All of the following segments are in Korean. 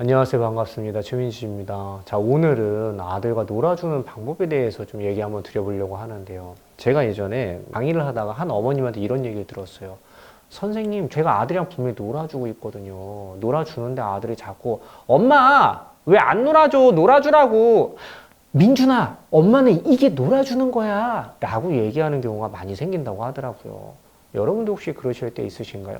안녕하세요. 반갑습니다. 최민수입니다. 자, 오늘은 아들과 놀아주는 방법에 대해서 좀 얘기 한번 드려보려고 하는데요. 제가 예전에 강의를 하다가 한 어머님한테 이런 얘기를 들었어요. 선생님, 제가 아들이랑 분명히 놀아주고 있거든요. 놀아주는데 아들이 자꾸, 엄마! 왜 안 놀아줘? 놀아주라고! 민준아, 엄마는 이게 놀아주는 거야! 라고 얘기하는 경우가 많이 생긴다고 하더라고요. 여러분도 혹시 그러실 때 있으신가요?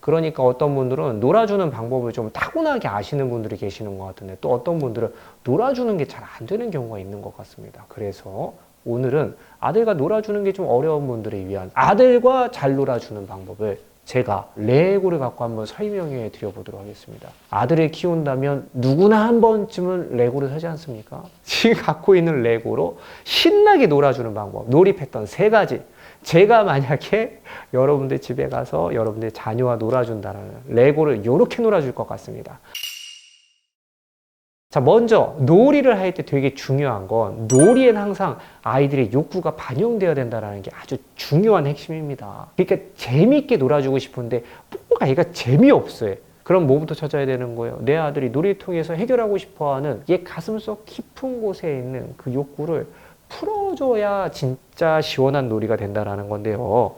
그러니까 어떤 분들은 놀아주는 방법을 좀 타고나게 아시는 분들이 계시는 것 같은데 또 어떤 분들은 놀아주는 게 잘 안 되는 경우가 있는 것 같습니다. 그래서 오늘은 아들과 놀아주는 게 좀 어려운 분들을 위한 아들과 잘 놀아주는 방법을 제가 레고를 갖고 한번 설명해 드려보도록 하겠습니다. 아들을 키운다면 누구나 한 번쯤은 레고를 사지 않습니까? 지금 갖고 있는 레고로 신나게 놀아주는 방법, 놀이했던 세 가지. 제가 만약에 여러분들 집에 가서 여러분들 자녀와 놀아준다는 레고를 이렇게 놀아줄 것 같습니다. 자, 먼저 놀이를 할 때 되게 중요한 건 놀이에는 항상 아이들의 욕구가 반영되어야 된다는 게 아주 중요한 핵심입니다. 그러니까 재미있게 놀아주고 싶은데 뭔가 얘가 재미없어요. 그럼 뭐부터 찾아야 되는 거예요? 내 아들이 놀이를 통해서 해결하고 싶어하는 얘 가슴속 깊은 곳에 있는 그 욕구를 풀어줘야 진짜 시원한 놀이가 된다라는 건데요.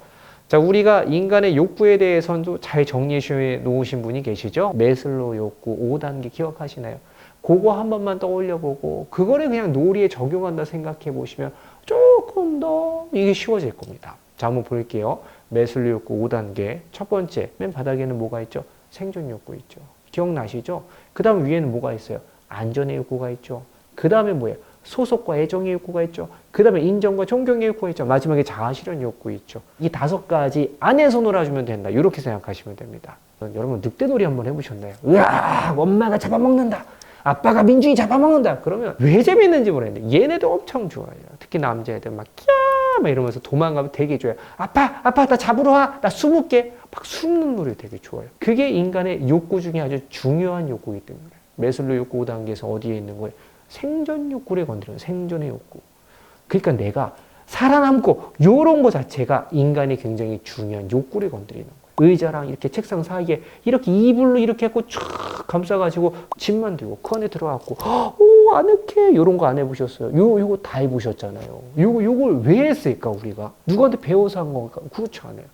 자, 우리가 인간의 욕구에 대해서도 잘 정리해 놓으신 분이 계시죠? 메슬로 욕구 5단계 기억하시나요? 그거 한 번만 떠올려 보고 그거를 그냥 놀이에 적용한다 생각해 보시면 조금 더 이게 쉬워질 겁니다. 자, 한번 볼게요. 메슬로 욕구 5단계. 첫 번째, 맨 바닥에는 뭐가 있죠? 생존 욕구 있죠. 기억나시죠? 그 다음 위에는 뭐가 있어요? 안전의 욕구가 있죠. 그 다음에 뭐예요? 소속과 애정의 욕구가 있죠. 그 다음에 인정과 존경의 욕구가 있죠. 마지막에 자아실현 욕구 있죠. 이 다섯 가지 안에서 놀아주면 된다. 이렇게 생각하시면 됩니다. 여러분 늑대놀이 한번 해보셨나요? 으악 엄마가 잡아먹는다. 아빠가 민준이 잡아먹는다. 그러면 왜 재밌는지 모르겠는데 얘네도 엄청 좋아해요. 특히 남자애들 막 끼야 막 이러면서 도망가면 되게 좋아요. 아빠 아빠 나 잡으러 와. 나 숨을게. 막 숨는 놀이 되게 좋아요. 그게 인간의 욕구 중에 아주 중요한 욕구이기 때문에 메슬로 욕구 5단계에서 어디에 있는 거예요? 생존 욕구를 건드려요. 생존의 욕구. 그러니까 내가 살아남고 요런 거 자체가 인간이 굉장히 중요한 욕구를 건드리는 거예요. 의자랑 이렇게 책상 사이에 이렇게 이불로 이렇게 했고 촥 감싸가지고 짐만 들고 그 안에 들어갔고 오 아늑해 요런 거 안 해보셨어요? 요 요거 다 해보셨잖아요. 요거 요걸 왜 했을까 우리가 누구한테 배워서 한 건가? 그렇지 않아요.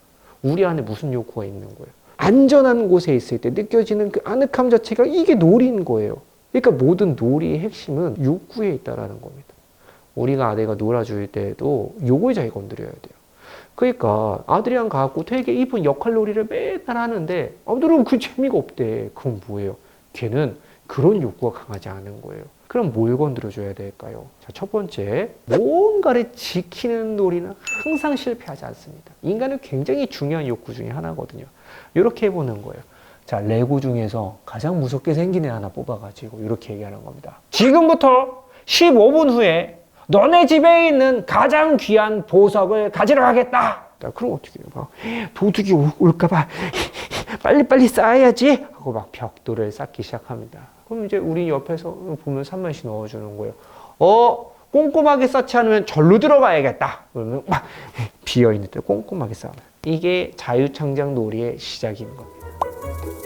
우리 안에 무슨 욕구가 있는 거예요? 안전한 곳에 있을 때 느껴지는 그 아늑함 자체가 이게 놀인 거예요. 그러니까 모든 놀이의 핵심은 욕구에 있다라는 겁니다. 우리가 아들과 놀아줄 때도 요걸 잘 건드려야 돼요. 그러니까 아들이랑 갖고 되게 이쁜 역할 놀이를 맨날 하는데 아들은 그 재미가 없대. 그럼 뭐예요? 걔는 그런 욕구가 강하지 않은 거예요. 그럼 뭘 건드려줘야 될까요? 자, 첫 번째, 뭔가를 지키는 놀이는 항상 실패하지 않습니다. 인간은 굉장히 중요한 욕구 중에 하나거든요. 이렇게 해보는 거예요. 자, 레고 중에서 가장 무섭게 생긴 애 하나 뽑아가지고 이렇게 얘기하는 겁니다. 지금부터 15분 후에 너네 집에 있는 가장 귀한 보석을 가지러 가겠다. 자, 그럼 어떻게 해요? 막 도둑이 올- 올까봐 빨리빨리 쌓아야지 하고 막 벽돌을 쌓기 시작합니다. 그럼 이제 우리 옆에서 보면 3만씩 넣어주는 거예요. 어, 꼼꼼하게 쌓지 않으면 절로 들어가야겠다. 그러면 막 비어 있는 데 꼼꼼하게 쌓아요. 이게 자유창작 놀이의 시작인 겁니다.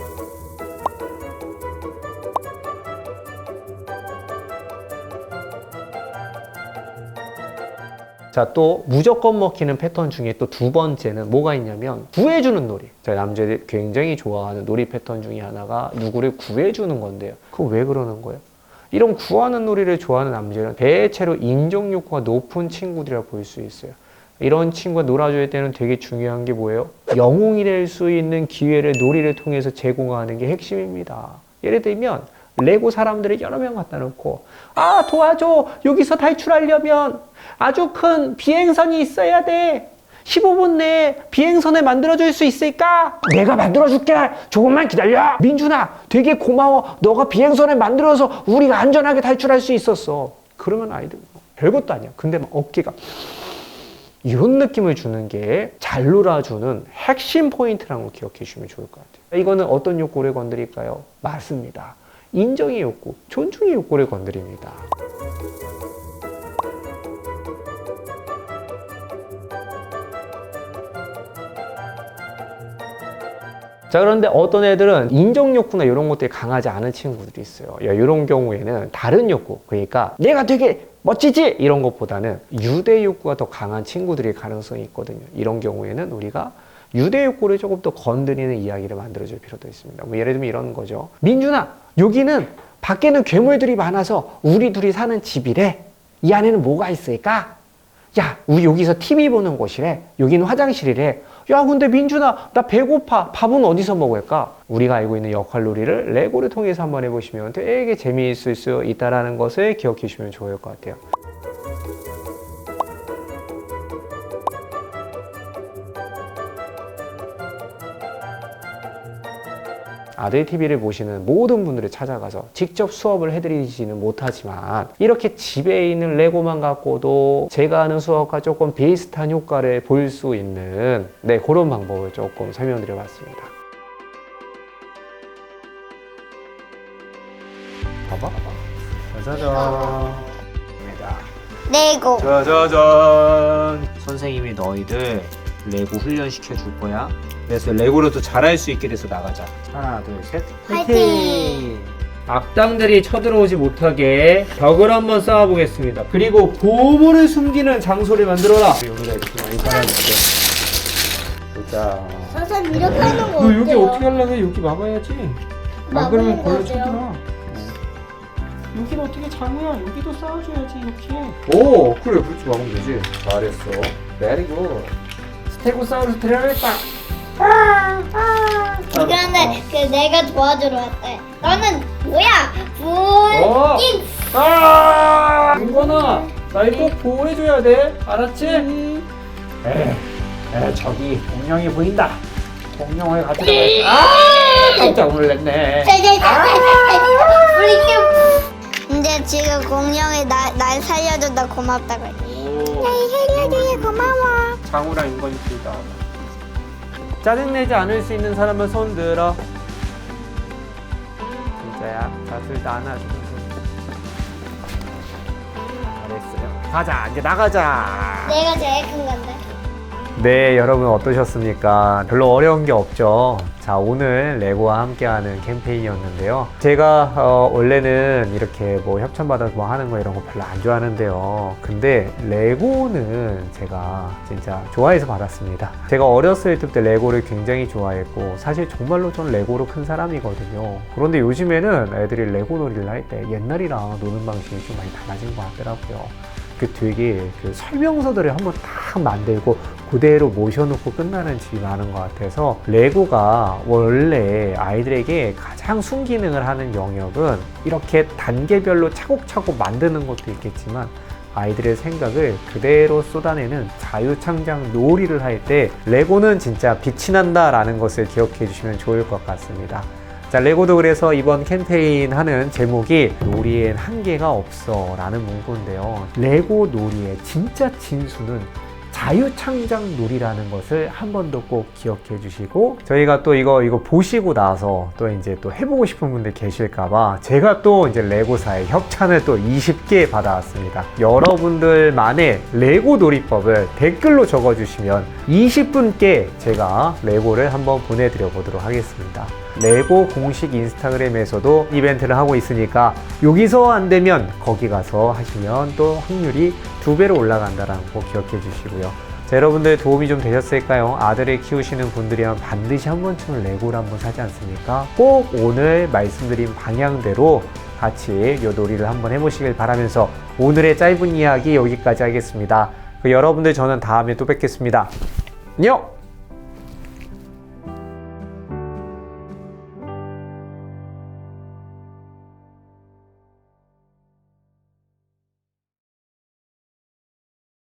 자, 또 무조건 먹히는 패턴 중에 또 두 번째는 뭐가 있냐면 구해주는 놀이. 자, 남자들이 굉장히 좋아하는 놀이 패턴 중에 하나가 누구를 구해주는 건데요. 그거 왜 그러는 거예요? 이런 구하는 놀이를 좋아하는 남자는 대체로 인정 욕구가 높은 친구들이라 볼수 있어요. 이런 친구가 놀아줄 때는 되게 중요한 게 뭐예요? 영웅이 될 수 있는 기회를 놀이를 통해서 제공하는 게 핵심입니다. 예를 들면 레고 사람들을 여러 명 갖다 놓고 아 도와줘 여기서 탈출하려면 아주 큰 비행선이 있어야 돼 15분 내에 비행선을 만들어줄 수 있을까? 내가 만들어줄게 조금만 기다려 민준아 되게 고마워 너가 비행선을 만들어서 우리가 안전하게 탈출할 수 있었어 그러면 아이들 뭐 별것도 아니야 근데 막 어깨가 이런 느낌을 주는 게 잘 놀아주는 핵심 포인트라는 걸 기억해 주시면 좋을 것 같아요. 이거는 어떤 욕구를 건드릴까요? 맞습니다. 인정의 욕구, 존중의 욕구를 건드립니다. 자 그런데 어떤 애들은 인정 욕구나 이런 것들이 강하지 않은 친구들이 있어요. 야, 이런 경우에는 다른 욕구, 그러니까 내가 되게 멋지지 이런 것보다는 유대 욕구가 더 강한 친구들일 가능성이 있거든요. 이런 경우에는 우리가 유대 욕구를 조금 더 건드리는 이야기를 만들어줄 필요도 있습니다. 뭐 예를 들면 이런 거죠. 민준아, 여기는 밖에는 괴물들이 많아서 우리 둘이 사는 집이래. 이 안에는 뭐가 있을까? 야, 우리 여기서 TV 보는 곳이래. 여기는 화장실이래. 야, 근데 민준아, 나 배고파. 밥은 어디서 먹을까? 우리가 알고 있는 역할놀이를 레고를 통해서 한번 해보시면 되게 재미있을 수 있다는 것을 기억해 주시면 좋을 것 같아요. 아들 TV를 보시는 모든 분들이 찾아가서 직접 수업을 해드리지는 못하지만 이렇게 집에 있는 레고만 갖고도 제가 하는 수업과 조금 비슷한 효과를 볼수 있는 네 그런 방법을 조금 설명드려 봤습니다. 봐봐. 짜자잔. 입니다. 레고 짜자잔. 선생님이 너희들 레고 훈련 시켜 줄 거야. 그래서 레고를 또 잘할 수 있게 돼서 나가자. 하나, 둘, 셋. 화이팅! 악당들이 쳐들어오지 못하게 벽을 한번 쌓아보겠습니다. 그리고 보물을 숨기는 장소를 만들어라. 여기다 이렇게 많이 깔아줄게. 자. 선생님 이렇게 하는 거 너 여기? 어떻게 하려고 해? 여기 막아야지. 안 막는 그러면 거 걸로 어때요? 쳐들어. 여기는 어떻게 장우야? 여기도 쌓아줘야지 이렇게. 오 그래 그렇게 막으면 되지. 잘했어. 베리 굿. 스테고사우루스 데려야겠다. 그런데 그 내가 도와주러 왔대. 너는 뭐야? 어. 분인. 아! 윤건아, 나 이거 꼭 보호해줘야 돼. 알았지? 음. 에, 에, 저기 공룡이 보인다. 공룡을 갈 아! 깜짝 놀랐네. 이제 지금 공룡이 날, 날 살려줘서 고맙다고 했 날 살려줘서 고마워. 장우랑 둘다. 짜증내지 않을 수 있는 사람은 손 들어. 진짜야. 자, 둘 다 안아주면서. 잘했어요. 가자, 이제 나가자. 내가 제일 큰 건데. 네, 여러분 어떠셨습니까? 별로 어려운 게 없죠. 자, 오늘 레고와 함께하는 캠페인이었는데요. 제가 어, 원래는 이렇게 뭐 협찬받아서 뭐 하는 거 이런 거 별로 안 좋아하는데요. 근데 레고는 제가 진짜 좋아해서 받았습니다. 제가 어렸을 때부터 레고를 굉장히 좋아했고 사실 정말로 전 레고로 큰 사람이거든요. 그런데 요즘에는 애들이 레고 놀이를 할 때 옛날이랑 노는 방식이 좀 많이 달라진 것 같더라고요. 그 되게 그 설명서들을 한번 딱 만들고 그대로 모셔놓고 끝나는 집이 많은 것 같아서 레고가 원래 아이들에게 가장 순기능을 하는 영역은 이렇게 단계별로 차곡차곡 만드는 것도 있겠지만 아이들의 생각을 그대로 쏟아내는 자유창작 놀이를 할 때 레고는 진짜 빛이 난다라는 것을 기억해 주시면 좋을 것 같습니다. 자, 레고도 그래서 이번 캠페인 하는 제목이 놀이엔 한계가 없어 라는 문구인데요. 레고 놀이의 진짜 진수는 자유창작 놀이라는 것을 한 번 더 꼭 기억해 주시고 저희가 또 이거 이거 보시고 나서 또 이제 또 해보고 싶은 분들 계실까봐 제가 또 이제 레고사의 협찬을 또 20개 받아왔습니다. 여러분들만의 레고 놀이법을 댓글로 적어주시면 20분께 제가 레고를 한번 보내드려 보도록 하겠습니다. 레고 공식 인스타그램에서도 이벤트를 하고 있으니까 여기서 안 되면 거기 가서 하시면 또 확률이 두 배로 올라간다라는 거 기억해 주시고요. 자, 여러분들 도움이 좀 되셨을까요? 아들을 키우시는 분들이면 반드시 한 번쯤은 레고를 한번 사지 않습니까? 꼭 오늘 말씀드린 방향대로 같이 이 놀이를 한번 해보시길 바라면서 오늘의 짧은 이야기 여기까지 하겠습니다. 그 여러분들 저는 다음에 또 뵙겠습니다. 안녕!